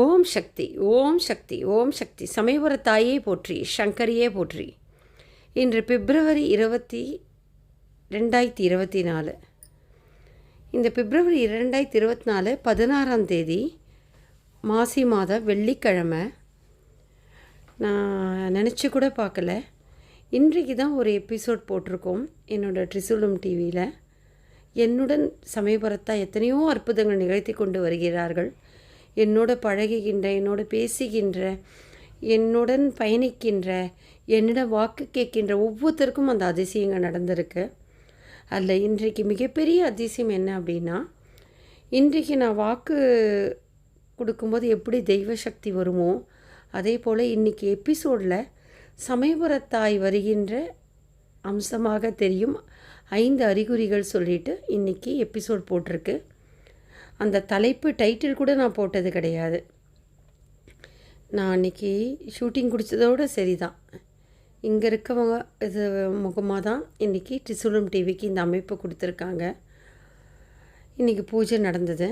ஓம் சக்தி ஓம் சக்தி ஓம் சக்தி. சமயபுர தாயே போற்றி சங்கரியே போற்றி. இன்று பிப்ரவரி இருபத்தி ரெண்டாயிரத்தி இருபத்தி நாலு இந்த பிப்ரவரி இரண்டாயிரத்தி இருபத்தி நாலு பதினாறாம் தேதி மாசி மாத வெள்ளிக்கிழமை. நான் நினச்சி கூட பார்க்கல. இன்றைக்கு தான் ஒரு எபிசோட் போட்டிருக்கோம் என்னோடய ட்ரிசூலம் டிவியில். என்னுடன் சமயபுரத்தா எத்தனையோ அற்புதங்கள் நிகழ்த்தி கொண்டு வருகிறார்கள். என்னோட பழகுகின்ற என்னோட பேசுகின்ற என்னுடன் பயணிக்கின்ற என்னிடம் வாக்கு கேட்கின்ற ஒவ்வொருத்தருக்கும் அந்த அதிசயங்கள் நடந்திருக்கு. அதில் இன்றைக்கு மிகப்பெரிய அதிசயம் என்ன அப்படின்னா இன்றைக்கு நான் வாக்கு கொடுக்கும்போது எப்படி தெய்வ சக்தி வருமோ அதே போல் இன்றைக்கி எபிசோடில் சமயபுரத்தாய் வருகின்ற அம்சமாக தெரியும் ஐந்து அறிகுறிகள் சொல்லிட்டு இன்றைக்கி எபிசோட் போட்டிருக்கு. அந்த தலைப்பு டைட்டில் கூட நான் போட்டது கிடையாது. நான் அன்றைக்கி ஷூட்டிங் குடித்ததோடு சரி தான் இங்கே இருக்கவங்க இது முகமாக தான் இன்றைக்கி ட்ரிசுலம் டிவிக்கு இந்த அமைப்பு கொடுத்துருக்காங்க. இன்றைக்கி பூஜை நடந்தது.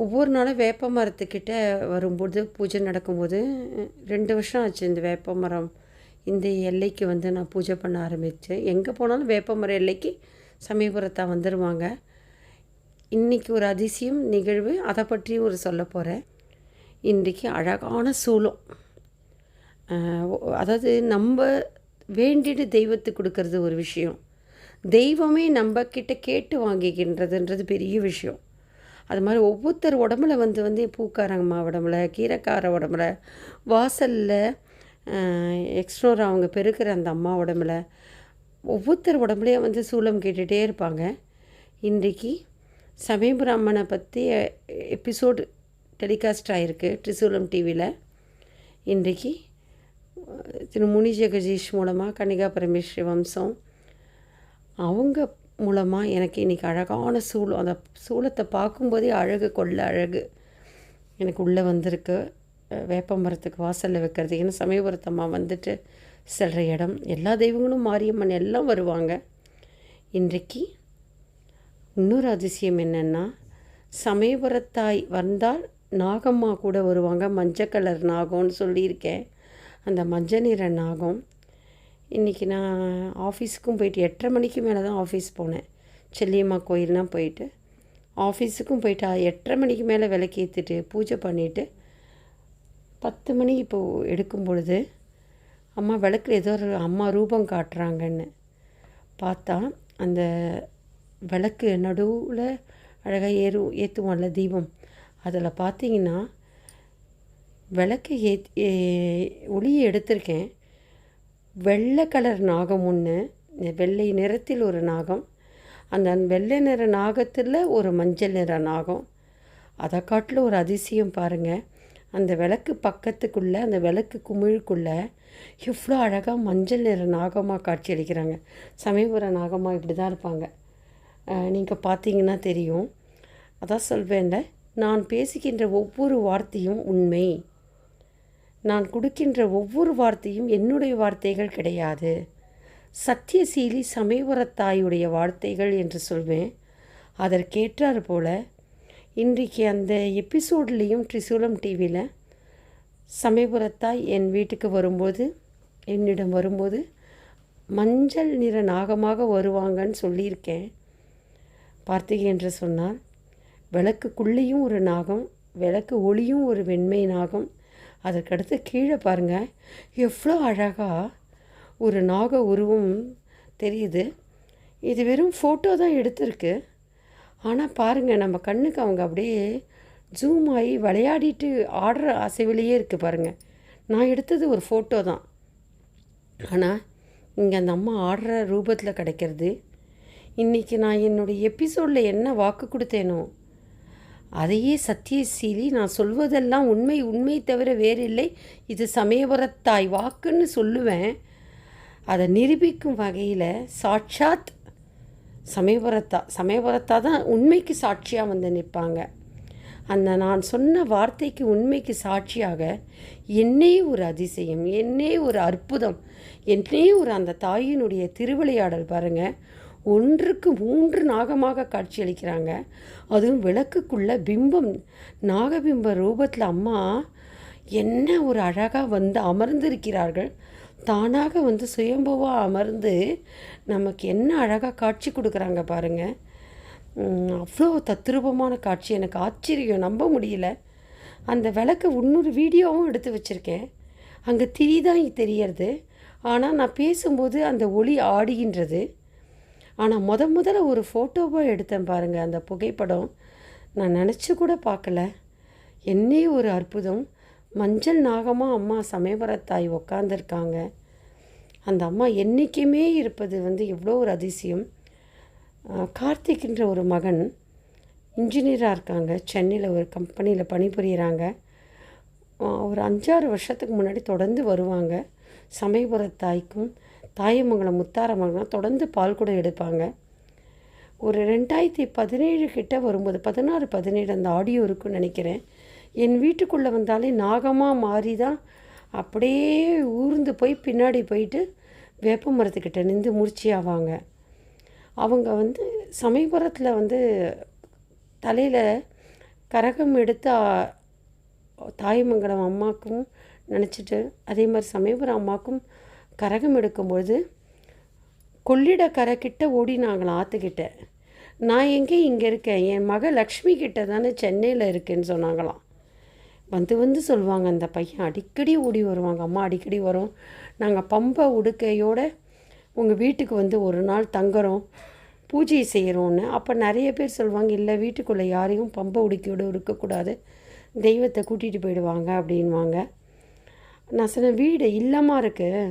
ஒவ்வொரு நாளும் வேப்ப மரத்துக்கிட்ட வரும்போது பூஜை நடக்கும்போது ரெண்டு வருஷம் ஆச்சு இந்த வேப்ப மரம் இந்த எல்லைக்கு வந்து நான் பூஜை பண்ண ஆரம்பித்தேன் எங்கே போனாலும் வேப்ப மரம் எல்லைக்கு சமயபுரத்தா வந்துடுவாங்க இன்றைக்கி ஒரு அதிசயம் நிகழ்வு. அதை பற்றி ஒரு சொல்ல போகிறேன் இன்றைக்கி அழகான சூலம் அதாவது நம்ம வேண்டிட்டு தெய்வத்துக்கு கொடுக்கறது ஒரு விஷயம். தெய்வமே நம்ம கிட்ட கேட்டு வாங்கிக்கின்றதுன்றது பெரிய விஷயம். அது மாதிரி ஒவ்வொருத்தர் உடம்புல வந்து வந்து பூக்காரங்கம்மா உடம்புல கீரைக்கார உடம்புல வாசலில் எக்ஸ்ட்ரோரா அவங்க பெருக்கிற அந்த அம்மா உடம்புல ஒவ்வொருத்தர் உடம்புலையும் வந்து சூலம் கேட்டுகிட்டே இருப்பாங்க. இன்றைக்கி சமயபுராமனை பற்றி எபிசோடு டெலிகாஸ்ட் ஆகிருக்கு ட்ரிசூலம் டிவியில் இன்றைக்கி திரு முனி ஜெகதீஷ் மூலமாக கன்னிகா பரமேஸ்வரி வம்சம். அவங்க மூலமாக எனக்கு இன்றைக்கி அழகான சூலம் அந்த சூலத்தை பார்க்கும்போதே அழகு கொள்ள அழகு எனக்கு உள்ளே வந்திருக்கு. வேப்ப மரத்துக்கு வாசலில் வைக்கிறது. ஏன்னா சமயபுரத்தம்மா வந்துட்டு செல்கிற இடம். எல்லா தெய்வங்களும் மாரியம்மன் எல்லாம் வருவாங்க. இன்றைக்கு இன்னொரு அதிசயம் என்னென்னா சமயபுரத்தாய் வந்தால் நாகம்மா கூட வருவாங்க. மஞ்சள் கலர் நாகம்னு சொல்லியிருக்கேன். அந்த மஞ்சள் நிற நாகம். இன்றைக்கி நான் ஆஃபீஸுக்கும் போயிட்டு எட்டரை மணிக்கு மேலே தான் ஆஃபீஸ் போனேன். செல்லியம்மா கோயில்லாம் போயிட்டு. ஆஃபீஸுக்கும் போயிட்டு எட்டரை மணிக்கு மேலே விளக்கேற்றிட்டு பூஜை பண்ணிவிட்டு பத்து மணி இப்போது எடுக்கும் பொழுது அம்மா விளக்கில் ஏதோ ஒரு அம்மா ரூபம் காட்டுறாங்கன்னு பார்த்தா அந்த விளக்கு நடுவில் அழகாக ஏறும் ஏற்றுவோம்ல தீபம். அதில் பார்த்தீங்கன்னா விளக்கு ஏத் ஒளியை எடுத்திருக்கேன். வெள்ளை கலர் நாகம் ஒன்று வெள்ளை நிறத்தில் ஒரு நாகம். அந்த வெள்ளை நிற நாகத்தில் ஒரு மஞ்சள் நிற நாகம். அதை காட்டில் ஒரு அதிசயம் பாருங்கள் அந்த விளக்கு பக்கத்துக்குள்ளே அந்த விளக்கு குமிழுக்குள்ளே எவ்வளோ அழகாக மஞ்சள் நிற நாகமாக காட்சி அளிக்கிறாங்க. சமயபுர நாகமாக இப்படி தான் இருப்பாங்க. நீங்கள் பார்த்தீங்கன்னா தெரியும். அதான் சொல்வேன்ல நான் பேசுகின்ற ஒவ்வொரு வார்த்தையும் உண்மை. நான் கொடுக்கின்ற ஒவ்வொரு வார்த்தையும் என்னுடைய வார்த்தைகள் கிடையாது. சத்தியசீலி சமயபுரத்தாயுடைய வார்த்தைகள் என்று சொல்வேன். அதற்கேற்றார் போல இன்றைக்கு அந்த எபிசோட்லேயும் ட்ரிசூலம் டிவியில் சமயபுரத்தாய் என் வீட்டுக்கு வரும்போது என்னிடம் வரும்போது மஞ்சள் நிற நாகமாக வருவாங்கன்னு சொல்லியிருக்கேன். பார்த்திகை என்று சொன்னால் விளக்குக்குள்ளேயும் ஒரு நாகம் விளக்கு ஒளியும் ஒரு வெண்மை நாகம். அதற்கடுத்து கீழே பாருங்கள் எவ்வளோ அழகாக ஒரு நாக உருவம் தெரியுது. இது வெறும் ஃபோட்டோ தான் எடுத்திருக்கு. ஆனால் பாருங்கள் நம்ம கண்ணுக்கு அவங்க அப்படியே ஜூம் ஆகி விளையாடிட்டு ஆடுற அசைவிலேயே இருக்குது பாருங்கள் நான் எடுத்தது ஒரு ஃபோட்டோ தான். ஆனால் இங்கே அந்த அம்மா ஆடுற ரூபத்தில் கிடைக்கிறது இன்றைக்கி நான் என்னுடைய எபிசோடில் என்ன வாக்கு கொடுத்தேனோ அதையே சத்தியசீலி நான் சொல்வதெல்லாம் உண்மை உண்மை தவிர வேறு இல்லை இது சமயபுரத்தாய் வாக்குன்னு சொல்லுவேன். அதை நிரூபிக்கும் வகையில் சாட்சாத் சமயபுரத்தா சமயபுரத்தா தான் உண்மைக்கு சாட்சியாக வந்து நிற்பாங்க. அந்த நான் சொன்ன வார்த்தைக்கு உண்மைக்கு சாட்சியாக என்னே ஒரு அதிசயம் என்னே ஒரு அற்புதம் என்னே ஒரு அந்த தாயினுடைய திருவிளையாடல் பாருங்கள் ஒன்றுக்கு மூன்று நாகமாக காட்சியளிக்கிறாங்க. அதுவும் விளக்குக்குள்ள பிம்பம் நாகபிம்ப ரூபத்தில் அம்மா என்ன ஒரு அழகாக வந்து அமர்ந்திருக்கிறார்கள். தானாக வந்து சுயம்புவாக அமர்ந்து நமக்கு என்ன அழகாக காட்சி கொடுக்குறாங்க பாருங்கள் அவ்வளோ தத்ரூபமான காட்சி. எனக்கு ஆச்சரியம் நம்ப முடியல. அந்த விளக்கு இன்னொரு வீடியோவும் எடுத்து வச்சுருக்கேன். அங்கே திரி தான் தெரியறது. ஆனால் நான் பேசும்போது அந்த ஒளி ஆடுகின்றது. ஆனால் முத முதல்ல ஒரு ஃபோட்டோவாக எடுத்தேன் பாருங்கள் அந்த புகைப்படம். நான் நினச்சி கூட பார்க்கல. என்னே ஒரு அற்புதம். மஞ்சள் நாகமாக அம்மா சமயபுரத்தாய் உக்காந்துருக்காங்க. அந்த அம்மா என்றைக்குமே இருப்பது வந்து எவ்வளோ ஒரு அதிசயம். கார்த்திக்ன்ற ஒரு மகன் இன்ஜினியராக இருக்காங்க. சென்னையில் ஒரு கம்பெனியில் பணிபுரிகிறாங்க ஒரு அஞ்சாறு வருஷத்துக்கு முன்னாடி தொடர்ந்து வருவாங்க சமயபுரத்தாய்க்கும். தாயமங்கலம் முத்தாரமங்கலம் தொடர்ந்து பால் கூட எடுப்பாங்க. ஒரு ரெண்டாயிரத்தி பதினேழு கிட்ட வரும்போது பதினாறு பதினேழு அந்த ஆடியோ இருக்குன்னு நினைக்கிறேன். என் வீட்டுக்குள்ளே வந்தாலே நாகமாக மாறி தான் அப்படியே ஊர்ந்து போய் பின்னாடி போயிட்டு வேப்ப மரத்துக்கிட்ட நின்று முடிச்சி ஆவாங்க. அவங்க வந்து சமயபுரத்தில் வந்து தலையில் கரகம் எடுத்த தாயமங்கலம் அம்மாக்கும் நினச்சிட்டு அதே மாதிரி சமயபுரம் அம்மாக்கும் கரகம் எடுக்கும்பொழுது கொள்ளிட கரைக்கிட்ட ஓடினாங்களாம் ஆற்றுக்கிட்ட நான் எங்கே இங்கே இருக்கேன்? என் மக லக்ஷ்மி கிட்ட தானே சென்னையில் இருக்கேன்னு சொன்னாங்களாம். வந்து வந்து சொல்லுவாங்க அந்த பையன். அடிக்கடி ஓடி வருவாங்க. அம்மா அடிக்கடி வரும். நாங்கள் பம்பை உடுக்கையோடு உங்கள் வீட்டுக்கு வந்து ஒரு நாள் தங்குறோம். பூஜை செய்கிறோன்னு அப்போ நிறைய பேர் சொல்லுவாங்க இல்லை வீட்டுக்குள்ளே யாரையும் பம்பை உடுக்கையோடு இருக்கக்கூடாது. தெய்வத்தை கூட்டிகிட்டு போயிடுவாங்க. அப்படின்வாங்க. நான் சொன்னேன் வீடு இல்லமாக இருக்குது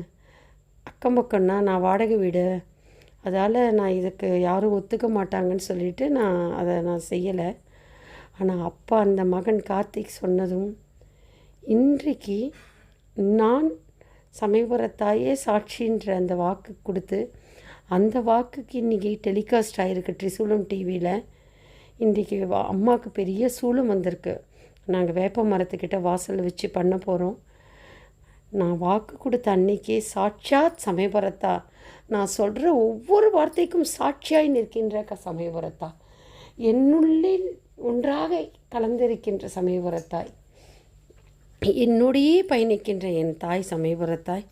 அக்கம் பக்கம்னா நான் வாடகை வீடு. அதால் நான் இதுக்கு யாரும் ஒத்துக்க மாட்டாங்கன்னு சொல்லிட்டு நான் அதை நான் செய்யலை. ஆனால் அப்பா அந்த மகன் கார்த்திக் சொன்னதும் இன்றைக்கு நான் சமயபுரத்தாயே சாட்சின்ற அந்த வாக்கு கொடுத்து அந்த வாக்குக்கு இன்றைக்கி டெலிகாஸ்ட் ஆகிருக்கு ட்ரிசூலம் டிவியில் இன்றைக்கி அம்மாவுக்கு பெரிய சூலம் வந்திருக்கு. நாங்கள் வேப்ப மரத்துக்கிட்ட வாசல் வச்சு பண்ண போகிறோம் நான் வாக்கு கொடுத்த அன்னைக்கே சாட்சாத் சமயபுரத்தா. நான் சொல்கிற ஒவ்வொரு வார்த்தைக்கும் சாட்சியாய் நிற்கின்ற க சமயபுரத்தா. என்னுள்ளே ஒன்றாக கலந்திருக்கின்ற சமயபுரத்தாய். என்னுடையே பயணிக்கின்ற என் தாய் சமயபுரத்தாய்.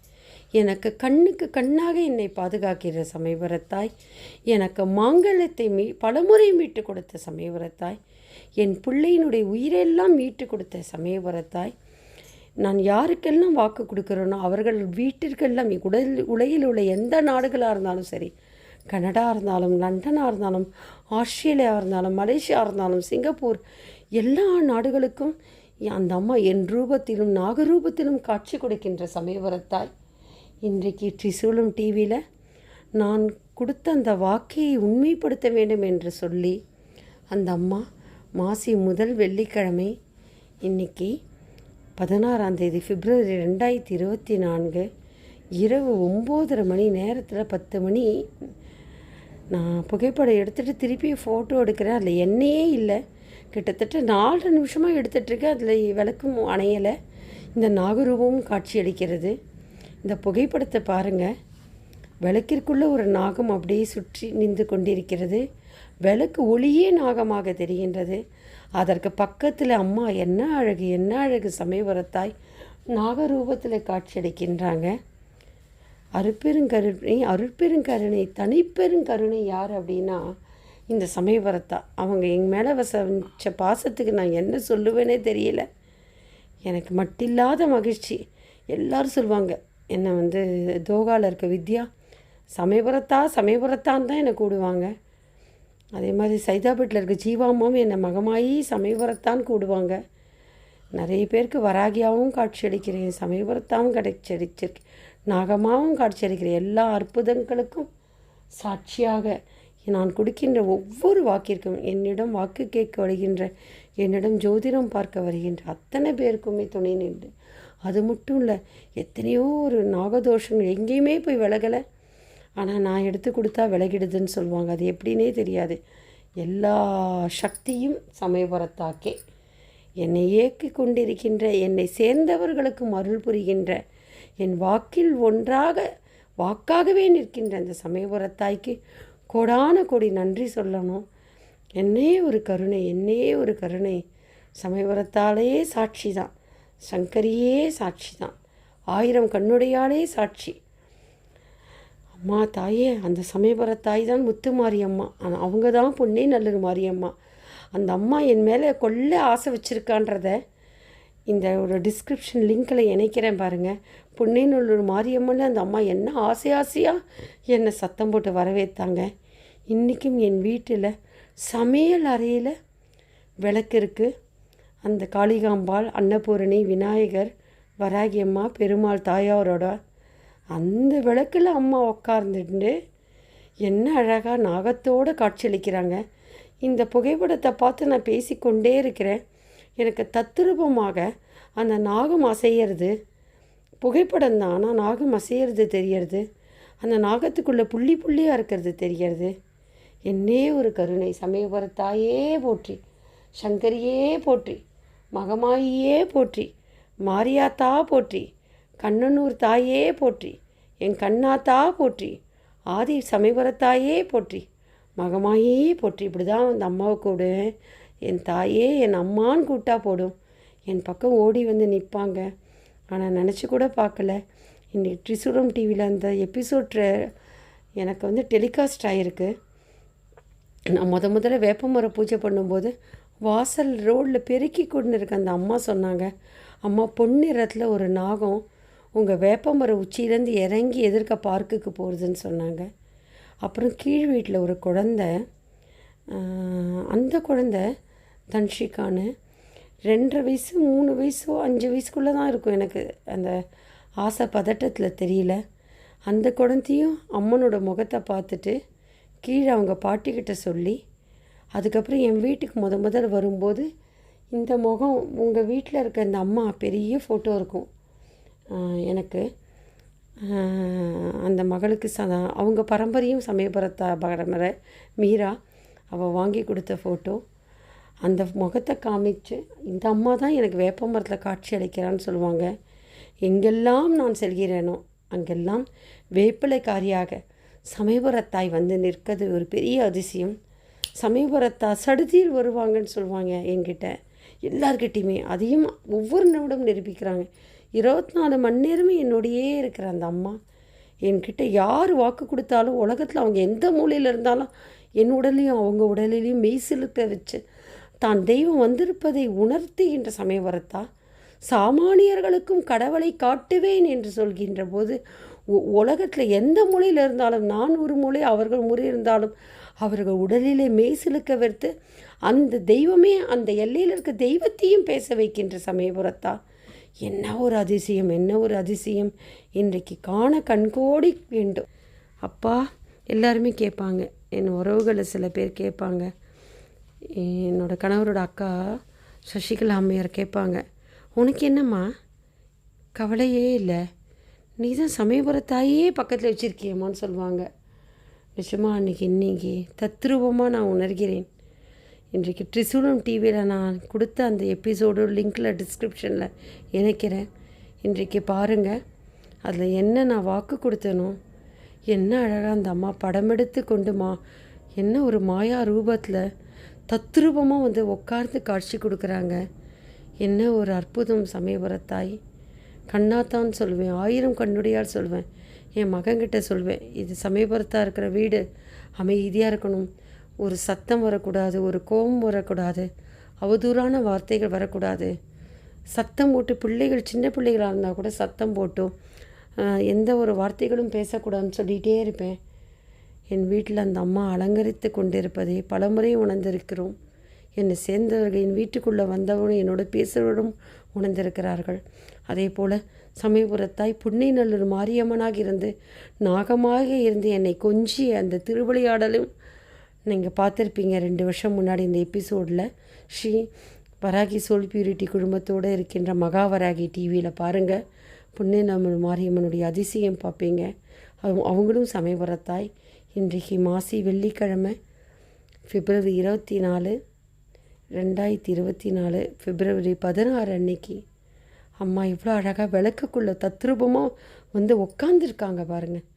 எனக்கு கண்ணுக்கு கண்ணாக என்னை பாதுகாக்கிற சமயபுரத்தாய். எனக்கு மாங்கல்யத்தை மீ பலமுறை மீட்டு கொடுத்த சமயபுரத்தாய். என் பிள்ளையினுடைய உயிரெல்லாம் மீட்டு கொடுத்த சமயபுரத்தாய். நான் யாருக்கெல்லாம் வாக்கு கொடுக்குறேனோ அவர்கள் வீட்டிற்கெல்லாம் உடல் உலகில் உள்ள எந்த நாடுகளாக இருந்தாலும் சரி கனடா இருந்தாலும் லண்டனாக இருந்தாலும் ஆஸ்திரேலியாவாக இருந்தாலும் மலேசியா இருந்தாலும் சிங்கப்பூர் எல்லா நாடுகளுக்கும் அந்த அம்மா என் ரூபத்திலும் நாகரூபத்திலும் காட்சி கொடுக்கின்ற சமயபுரத்தாய் இன்றைக்கு ட்ரிசூலம் டிவியில் நான் கொடுத்த அந்த வாக்கையை உண்மைப்படுத்த வேண்டும் என்று சொல்லி அந்த அம்மா மாசி முதல் வெள்ளிக்கிழமை இன்னைக்கு பதினாறாம் தேதி பிப்ரவரி ரெண்டாயிரத்தி இருபத்தி நான்கு இரவு ஒம்போதரை மணி நேரத்தில் பத்து மணி. நான் புகைப்படம் எடுத்துகிட்டு திருப்பி ஃபோட்டோ எடுக்கிறேன். அதில் எண்ணெயே இல்லை. கிட்டத்தட்ட நாலரை நிமிஷமாக எடுத்துகிட்ருக்கேன் அதில் விளக்கும் அணையலை இந்த நாகரூபமும் காட்சியளிக்கிறது இந்த புகைப்படத்தை பாருங்கள் விளக்கிற்குள்ளே ஒரு நாகம் அப்படியே சுற்றி நின்று கொண்டிருக்கிறது. விளக்கு ஒளியே நாகமாக தெரிகின்றது. அதற்கு பக்கத்தில் அம்மா என்ன அழகு என்ன அழகு சமயபுரத்தாய் நாகரூபத்தில் காட்சியளிக்கின்றாங்க. அருட்பெருங்கருணை அருட்பெருங்கருணை தனிப்பெருங்கருணை யார் அப்படின்னா இந்த சமயபுரத்தா. அவங்க எங்கள் மேலே வச பாசத்துக்கு நான் என்ன சொல்லுவேனே தெரியல. எனக்கு மட்டில்லாத மகிழ்ச்சி. எல்லாரும் சொல்லுவாங்க என்னை வந்து தோகாவில் இருக்க வித்யா? சமயபுரத்தா சமயபுரத்தான் தான் என்னை கூடுவாங்க. அதே மாதிரி சைதாபேட்டில் இருக்க ஜீவாமாவும் என்னை மகமாயி சமயபுரத்தான் கூடுவாங்க. நிறைய பேருக்கு வராகியாவும் காட்சியளிக்கிறேன் சமயபுரத்தாவும் கிடைச்சடிச்சிருக்கேன் நாகமாவும் காட்சியளிக்கிறேன் எல்லா அற்புதங்களுக்கும் சாட்சியாக நான் கொடுக்கின்ற ஒவ்வொரு வாக்கிற்கும் என்னிடம் வாக்கு கேட்க வருகின்ற என்னிடம் ஜோதிடம் பார்க்க வருகின்ற அத்தனை பேருக்குமே துணை நின்று. அது மட்டும் இல்லை எத்தனையோ ஒரு நாகதோஷங்கள் எங்கேயுமே போய் விலகலை. ஆனால் நான் எடுத்து கொடுத்தா விலகிடுதுன்னு சொல்லுவாங்க. அது எப்படின்னே தெரியாது. எல்லா சக்தியும் சமயபுரத்தாக்கே. என்னை இயக்கி கொண்டிருக்கின்ற என்னை சேர்ந்தவர்களுக்கும் அருள் புரிகின்ற என் வாக்கில் ஒன்றாக வாக்காகவே நிற்கின்ற அந்த சமயபுரத்தாய்க்கு கோடான கோடி நன்றி சொல்லணும். என்னே ஒரு கருணை என்னே ஒரு கருணை. சமயபுரத்தாலே சாட்சி தான் சங்கரியே சாட்சி தான் ஆயிரம் கண்ணுடையாலே சாட்சி. அம்மா தாயே அந்த சமயபுர தாய் தான் முத்து மாரியம்மா. அவங்க தான் பொன்னே நல்லூர் மாரியம்மா. அந்த அம்மா என் மேலே கொள்ள ஆசை வச்சுருக்கான்றத இந்த ஒரு டிஸ்கிரிப்ஷன் லிங்க்கில் இணைக்கிறேன் பாருங்கள் பொன்னேநல்லூர் மாரியம்மன் அந்த அம்மா என்ன ஆசை ஆசையாக என்னை சத்தம் போட்டு வரவேற்றாங்க இன்றைக்கும் என் வீட்டில் சமையல் அறையில் விளக்கு இருக்குது அந்த காளிகாம்பாள் அன்னபூரணி விநாயகர் வராகியம்மா பெருமாள் தாயாரோட அந்த விளக்கில் அம்மா உக்காந்துட்டு என்ன அழகாக நாகத்தோடு காட்சியளிக்கிறாங்க. இந்த புகைப்படத்தை பார்த்து நான் பேசிக்கொண்டே இருக்கிறேன். எனக்கு தத்ரூபமாக அந்த நாகம் அசையிறது புகைப்படம் தான் ஆனால் நாகம் அசையிறது தெரியறது அந்த நாகத்துக்குள்ளே புள்ளி புள்ளியாக இருக்கிறது தெரியறது. என்னே ஒரு கருணை சமயபுரத்தாயே போற்றி சங்கரியே போற்றி மகமாயியே போற்றி மாரியாத்தா போற்றி கண்ணனூர் தாயே போற்றி என் கண்ணாத்தா போற்றி ஆதி சமயபுரத்தாயே போற்றி மகமாயே போற்றி. இப்படி தான் அந்த அம்மாவை கூடுவேன் என் தாயே என் அம்மான்னு கூட்டா போடும். என் பக்கம் ஓடி வந்து நிற்பாங்க. ஆனால் நினச்சி கூட பார்க்கல. இன்னைக்கு ட்ரிசூரம் டிவியில் அந்த எபிசோட் எனக்கு வந்து டெலிகாஸ்ட் ஆகிருக்கு நான் முத முதல்ல வேப்பமரம் பூஜை பண்ணும்போது வாசல் ரோடில் பெருக்கி கொண்டு இருக்க அந்த அம்மா சொன்னாங்க. அம்மா பொன்னிறத்தில் ஒரு நாகம் உங்கள் வேப்பமரம் உச்சியிலேருந்து இறங்கி எதிர்க்க பார்க்குக்கு போகிறதுன்னு சொன்னாங்க. அப்புறம் கீழ் வீட்டில் ஒரு குழந்த அந்த குழந்த தன்ஷிகான்னு ரெண்டரை வயசு மூணு வயசோ அஞ்சு வயசுக்குள்ளே தான் இருக்கும் எனக்கு. அந்த ஆசை பதட்டத்தில் தெரியல. அந்த குழந்தையும் அம்மனோட முகத்தை பார்த்துட்டு கீழே அவங்க பாட்டிக்கிட்ட சொல்லி அதுக்கப்புறம் என் வீட்டுக்கு முத முதல் வரும்போது இந்த முகம் உங்கள் வீட்டில் இருக்க இந்த அம்மா பெரிய ஃபோட்டோ இருக்கும். எனக்கு. அந்த மகளுக்கு ச அவங்க பரம்பரையும் சமயபுரத்தா பரம்பரை மீரா அவள் வாங்கி கொடுத்த ஃபோட்டோ அந்த முகத்தை காமிச்சு இந்த அம்மா தான் எனக்கு வேப்ப மரத்தில் காட்சி அளிக்கிறான்னு சொல்லுவாங்க. எங்கெல்லாம் நான் செல்கிறேனோ அங்கெல்லாம் வேப்பிலைக்காரியாக சமயபுரத்தாய் வந்து நிற்கிறது ஒரு பெரிய அதிசயம். சமயபுரத்தா சடுதியில் வருவாங்கன்னு சொல்லுவாங்க என்கிட்ட. எல்லார்கிட்டையுமே அதையும் ஒவ்வொரு நிமிடம் நிரூபிக்கிறாங்க. இருபத்தி நாலு மணி நேரமே என்னோடையே இருக்கிற அந்த அம்மா. என்கிட்ட யார் வாக்கு கொடுத்தாலும் உலகத்தில் அவங்க எந்த மூலையில் இருந்தாலும் என் உடலையும் அவங்க உடலிலையும் மெய் செலுத்த வச்சு தான் தெய்வம் வந்திருப்பதை உணர்த்துகின்ற சமயவரத்தா சாமானியர்களுக்கும் கடவுளை காட்டுவேன் என்று சொல்கின்ற போது உலகத்தில் எந்த மூலையில் இருந்தாலும் நான் ஒரு மூலை அவர்கள் முறை இருந்தாலும் அவர்கள் உடலிலே மெய் சிலுக்க வைத்து அந்த தெய்வமே அந்த எல்லையில் இருக்க தெய்வத்தையும் பேச வைக்கின்ற சமயபுரத்தா என்ன ஒரு அதிசயம் என்ன ஒரு அதிசயம். இன்றைக்கு காண கண்கோடி வேண்டும். அப்பா எல்லாருமே கேட்பாங்க. என் உறவுகளை சில பேர் கேட்பாங்க. என்னோடய கணவரோட அக்கா சசிகலா அம்மையார் கேட்பாங்க. உனக்கு என்னம்மா? கவலையே இல்லை. நீ தான் சமயபுரத்தாயே பக்கத்தில் வச்சுருக்கியம்மான்னு சொல்லுவாங்க. நிஜமா அன்றைக்கி இன்னைக்கு தத்ரூபமாக நான் உணர்கிறேன். இன்றைக்கு ட்ரிசூலம் டிவியில் நான் கொடுத்த அந்த எபிசோடு லிங்க்கில் டிஸ்கிரிப்ஷனில் இணைக்கிறேன். இன்றைக்கு பாருங்கள் அதில் என்ன நான் வாக்கு கொடுத்தனோ என்ன அழகாக அந்த அம்மா படம் எடுத்து கொண்டுமா என்ன ஒரு மாயா ரூபத்தில் தத்ரூபமாக வந்து உட்கார்ந்து காட்சி கொடுக்குறாங்க. என்ன ஒரு அற்புதம் சமயபுரத்தாய் கண்ணாத்தான் சொல்லுவேன் ஆயிரம் கண்ணுடையால் சொல்வேன் என் மகன்கிட்ட சொல்வேன் இது சமயபுரத்தாக இருக்கிற வீடு அமைதியாக இருக்கணும் ஒரு சத்தம் வரக்கூடாது ஒரு கோபம் வரக்கூடாது அவதூறான வார்த்தைகள் வரக்கூடாது. சத்தம் போட்டு பிள்ளைகள் சின்ன பிள்ளைகளாக இருந்தால் கூட சத்தம் போட்டும் எந்த ஒரு வார்த்தைகளும் பேசக்கூடாதுன்னு சொல்லிகிட்டே இருப்பேன். என் வீட்டில் அந்த அம்மா அலங்கரித்து கொண்டிருப்பதை பலமுறை உணர்ந்திருக்கிறோம். என்னை சேர்ந்தவர்கள் என் வீட்டுக்குள்ளே வந்தவரும் என்னோட பேசுகிறவரும் உணர்ந்திருக்கிறார்கள். அதே போல் சமயபுரத்தாய் புன்னைநல்லூர் மாரியம்மனாக இருந்து நாகமாக இருந்து என்னை கொஞ்சி அந்த திருவிளையாடலும் நீங்கள் பார்த்துருப்பீங்க ரெண்டு வருஷம் முன்னாடி இந்த எபிசோடில். ஸ்ரீ வராகி சோல் பியூரிட்டி குடும்பத்தோடு இருக்கின்ற மகாவராகி டிவியில் பாருங்கள் புண்ணியநல்லூர் மாரியம்மனுடைய அதிசயம் பார்ப்பீங்க. அவங்க அவங்களும் சமயபுரத்தாய். இன்றைக்கு மாசி வெள்ளிக்கிழமை பிப்ரவரி இருபத்தி நாலு ரெண்டாயிரத்தி இருபத்தி நாலு பிப்ரவரி பதினாறு அன்னைக்கு. அம்மா இவ்வளோ அழகாக விளக்குக்குள்ளே தத்ரூபமாக வந்து உட்காந்துருக்காங்க பாருங்கள்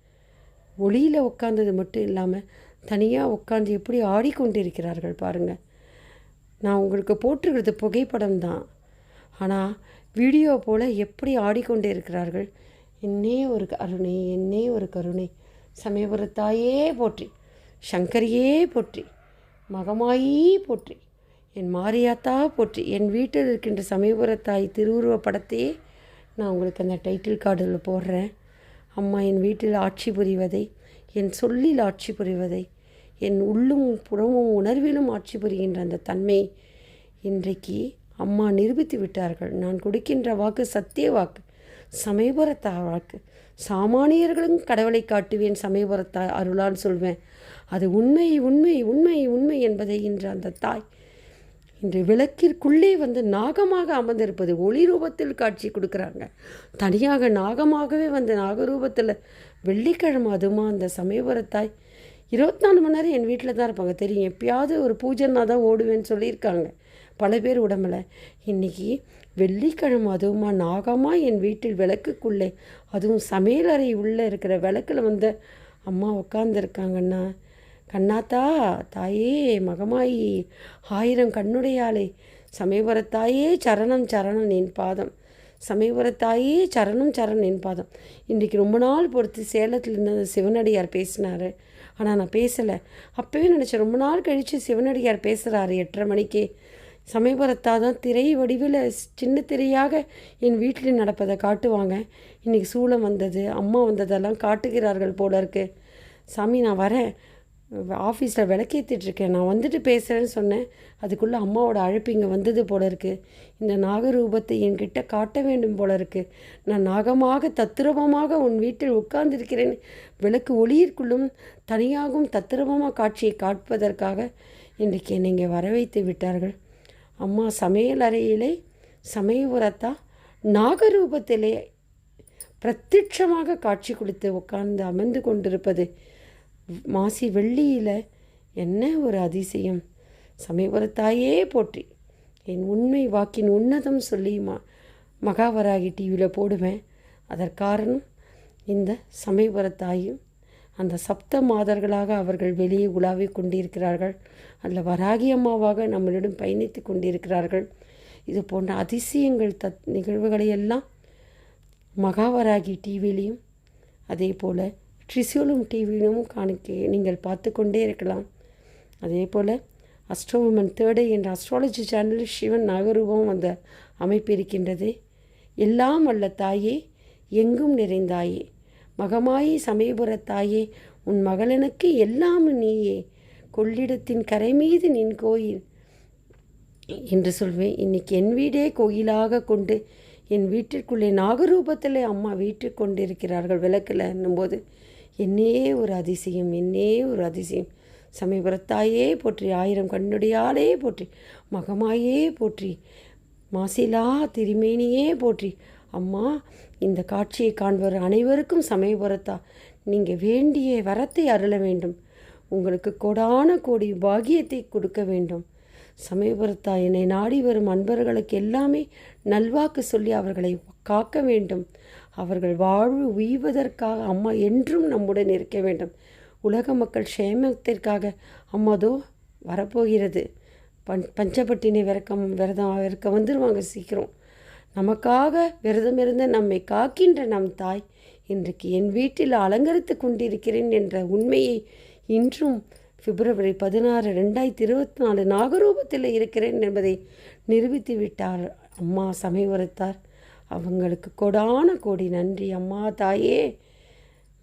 ஒளியில் உட்காந்தது மட்டும் இல்லாமல் தனியாக உட்காந்து எப்படி ஆடிக்கொண்டிருக்கிறார்கள் பாருங்கள் நான் உங்களுக்கு போட்டிருக்கிறது புகைப்படம் தான். ஆனால் வீடியோ போல் எப்படி ஆடிக்கொண்டே இருக்கிறார்கள் என்னே ஒரு கருணை என்னே ஒரு கருணை. சமயபுரத்தாயே போற்றி சங்கரியே போற்றி மகமாயி போற்றி என் மாரியாத்தா போற்றி என் வீட்டில் இருக்கின்ற சமயபுரத்தாய் திருவுருவ படத்தையே நான் உங்களுக்கு அந்த டைட்டில் கார்டில் போடுறேன். அம்மா என் வீட்டில் ஆட்சி புரிவதை என் சொல்லில் ஆட்சி புரிவதை என் உள்ளும் புறமும் உணர்விலும் ஆட்சி புரிகின்ற அந்த தன்மை இன்றைக்கு அம்மா நிரூபித்து விட்டார்கள். நான் கொடுக்கின்ற வாக்கு சத்திய வாக்கு சமயபுரத்தா வாக்கு. சாமானியர்களும் கடவுளை காட்டுவேன் சமயபுரத்தா அருளான்னு சொல்வேன். அது உண்மை உண்மை உண்மை உண்மை என்பதை இன்று அந்த தாய் இன்று விளக்கிற்குள்ளே வந்து நாகமாக அமர்ந்திருப்பது ஒளி ரூபத்தில் காட்சி கொடுக்குறாங்க. தனியாக நாகமாகவே வந்து நாகரூபத்தில் வெள்ளிக்கிழமை அதுமா அந்த சமயபுரத்தாய். இருபத்தி நாலு மணி நேரம் என் வீட்டில் தான் இருப்பாங்க. தெரியும். எப்பயாவது ஒரு பூஜைன்னா தான் ஓடுவேன்னு சொல்லியிருக்காங்க. பல பேர் உடம்புல. இன்றைக்கி வெள்ளிக்கிழமை அதுவுமா நாகமாக என் வீட்டில் விளக்குக்குள்ளே அதுவும் சமையலறை உள்ளே இருக்கிற விளக்கில் வந்து அம்மா உட்காந்துருக்காங்கன்னா கண்ணாத்தா தாயே மகமாயி ஆயிரம் கண்ணுடையாளே. சமயபுரத்தாயே சரணம் சரணம் நின் பாதம். சமயபுரத்தாயே சரணம் சரணம் நின் பாதம். இன்றைக்கி ரொம்ப நாள் பொறுத்து சேலத்தில் இருந்த சிவனடியார் பேசினார். ஆனால் நான் பேசலை. அப்போவே நினச்சேன் ரொம்ப நாள் கழித்து சிவனடியார் பேசுகிறாரு எட்டரை மணிக்கு. சமயபுரத்தா தான் திரை வடிவில் சின்ன திரையாக என் வீட்டில் நடப்பதை காட்டுவாங்க. இன்றைக்கி சூளம் வந்தது அம்மா வந்ததெல்லாம் காட்டுகிறார்கள் போல இருக்குது சாமி நான் வரேன். ஆஃபீஸில் விளக்கேற்றிட்டுருக்கேன் நான் வந்துட்டு பேசுகிறேன்னு சொன்னேன். அதுக்குள்ளே அம்மாவோட அழைப்பு இங்கே வந்தது போல இருக்குது இந்த நாகரூபத்தை என்கிட்ட காட்ட வேண்டும் போல இருக்குது நான் நாகமாக தத்துரூபமாக உன் வீட்டில் உட்கார்ந்திருக்கிறேன். விளக்கு ஒளியிற்குள்ளும் தனியாகவும் தத்துரூபமாக காட்சியை காட்பதற்காக இன்றைக்கு என்னை இங்கே வர வைத்து விட்டார்கள். அம்மா சமையல் அறையிலே சமயபுரத்தா? நாகரூபத்திலே பிரத்யட்சமாக காட்சி கொடுத்து உட்கார்ந்து அமர்ந்து கொண்டிருப்பது மாசி வெள்ளியில் என்ன ஒரு அதிசயம்? சமயபுரத்தாயே போற்றி என் உண்மை வாக்கின் உன்னதம் சொல்லி மா மகாவராகி டிவியில் போடுவேன். அதற்காரணம் இந்த சமயபுரத்தாயும் அந்த சப்த மாதர்களாக அவர்கள் வெளியே உலாவி கொண்டிருக்கிறார்கள். அதில் வராகி அம்மாவாக நம்மளிடம் பயணித்து கொண்டிருக்கிறார்கள். இது போன்ற அதிசயங்கள் தத் நிகழ்வுகளை எல்லாம் மகாவராகி டிவிலையும் அதே போல் ட்ரிசியோலும் டிவியிலும் காணிக்க நீங்கள் பார்த்து கொண்டே இருக்கலாம் அதே போல் அஸ்ட்ரோவுமன் தேர்டே என்ற அஸ்ட்ராலஜி சேனலில் சிவன் நாகரூபம் அந்த அமைப்பு இருக்கின்றது. எல்லாம் வல்ல தாயே எங்கும் நிறைந்தாயே. மகமாயி சமயபுர தாயே உன் மகளனுக்கு எல்லாம் நீயே. கொள்ளிடத்தின் கரை மீது நின் கோயில் என்று சொல்வேன். இன்னைக்கு என் வீடே கோயிலாக கொண்டு என் வீட்டிற்குள்ளே நாகரூபத்தில் அம்மா வீட்டிற்கு கொண்டிருக்கிறார்கள் விளக்கில் என்னும்போது. என்னே ஒரு அதிசயம் என்னே ஒரு அதிசயம். சமயபுரத்தாயே போற்றி ஆயிரம் கண்ணுடையாலே போற்றி மகமாயே போற்றி மாசிலா திருமேனியே போற்றி. அம்மா இந்த காட்சியை காண்பவர் அனைவருக்கும் சமயபுரத்தா. நீங்கள் வேண்டிய வரத்தை அருள வேண்டும். உங்களுக்கு கோடான கோடி பாகியத்தை கொடுக்க வேண்டும். சமயபுரத்தா என்னை நாடி வரும் அன்பர்களுக்கு எல்லாமே நல்வாக்கு சொல்லி அவர்களை காக்க வேண்டும். அவர்கள் வாழ்வு உய்வதற்காக அம்மா என்றும் நம்முடன் இருக்க வேண்டும். உலக மக்கள் க்ஷேமத்திற்காக அம்மாதோ வரப்போகிறது. பஞ் பஞ்சப்பட்டினி விரக்கம் விரதம் இருக்க வந்துடுவாங்க சீக்கிரம். நமக்காக விரதம் இருந்த நம்மை காக்கின்ற நம் தாய் இன்றைக்கு என் வீட்டில் அலங்கரித்து கொண்டிருக்கிறேன் என்ற உண்மையை இன்றும் பிப்ரவரி பதினாறு ரெண்டாயிரத்தி இருபத்தி நாலு நாகரூபத்தில் இருக்கிறேன் என்பதை நிரூபித்து விட்டார் அம்மா சமயபுரத்தார் அவங்களுக்கு கொடான கோடி நன்றி. அம்மா தாயே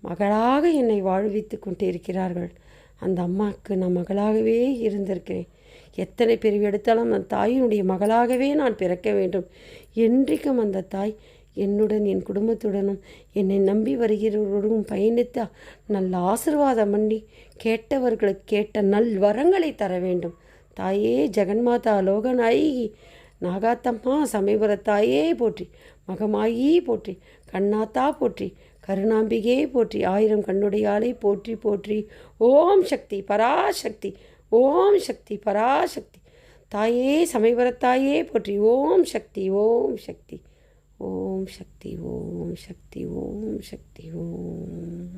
மகளாக என்னை வாழ்வித்து கொண்டிருக்கிறார்கள். அந்த அம்மாவுக்கு நான் மகளாகவே இருந்திருக்கிறேன். எத்தனை பிரிவு எடுத்தாலும் அந்த தாயினுடைய மகளாகவே நான் பிறக்க வேண்டும். என்றைக்கும் அந்த தாய் என்னுடன் என் குடும்பத்துடனும் என்னை நம்பி வருகிறவர்களும் பயணித்து நல்ல ஆசிர்வாதம் பண்ணி கேட்டவர்களுக்கு கேட்ட நல் வரங்களை தர வேண்டும். தாயே ஜெகன்மாதா லோகநாயகி நாகாத்தம்மா சமயபுரத்தாயே போற்றி மகமாயி போற்றி. கண்ணாத்தா போற்றி. கருணாம்பிகே போற்றி. ஆயிரம் கண்ணுடையாலே போற்றி போற்றி. ஓம் சக்தி பராசக்தி. ஓம் சக்தி பராசக்தி. தாயே சமயபுரத்தாயே போற்றி. ஓம் சக்தி ஓம் சக்தி. ஓம் சக்தி ஓம் சக்தி ஓம் சக்தி ஓம்